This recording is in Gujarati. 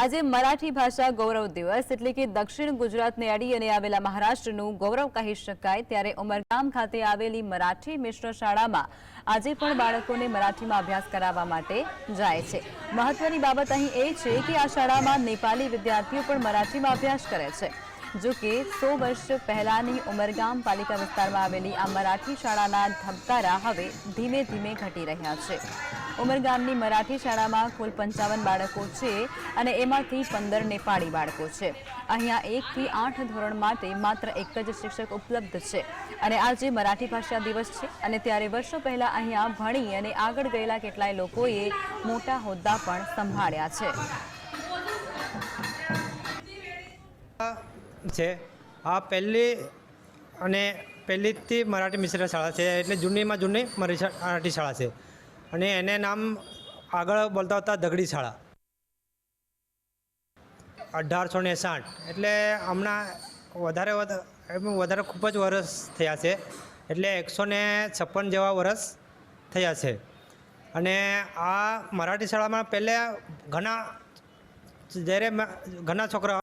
આજે મરાઠી ભાષા ગૌરવ દિવસ એટલે કે દક્ષિણ ગુજરાતને અડી અને આવેલા મહારાષ્ટ્રનું ગૌરવ કહી શકાય ત્યારે ઉમરગામ ખાતે આવેલી મરાઠી મિશ્ર શાળામાં આજે પણ બાળકોને મરાઠીમાં અભ્યાસ કરાવવા માટે જાય છે. મહત્વની બાબત અહીં એ છે કે આ શાળામાં નેપાલી વિદ્યાર્થીઓ પણ મરાઠીમાં અભ્યાસ કરે છે. જો કે સો વર્ષ પહેલાની ઉમરગામ પાલિકા વિસ્તારમાં આવેલી આ મરાઠી શાળાના ધબકારા હવે ધીમે ધીમે ઘટી રહ્યા છે. ઉમરગામની મરાઠી શાળામાં કુલ પંચાવન બાળકો છે અને એમાંથી પંદર નેપાળી બાળકો છે. અહીંયા એકથી આઠ ધોરણ માટે માત્ર એક જ શિક્ષક ઉપલબ્ધ છે. અને આજે મરાઠી ભાષા દિવસ છે અને ત્યારે વર્ષો પહેલાં અહીંયા ભણી અને આગળ ગયેલા કેટલાય લોકોએ મોટા હોદ્દા પણ સંભાળ્યા છે. છે. આ પહેલી અને પહેલીથી મરાઠી મિશ્ર શાળા છે. એટલે જૂનીમાં જૂની મરાઠી મરાઠી શાળા છે. અને એને નામ આગળ બોલતા હતા દગડી શાળા. અઢારસો ને સાઠ. એટલે હમણાં વધારે વધારે ખૂબ જ વરસ થયા છે. એટલે એકસો ને છપ્પન જેવા વરસ થયા છે. અને આ મરાઠી શાળામાં પહેલાં ઘણા, જ્યારે ઘણા છોકરા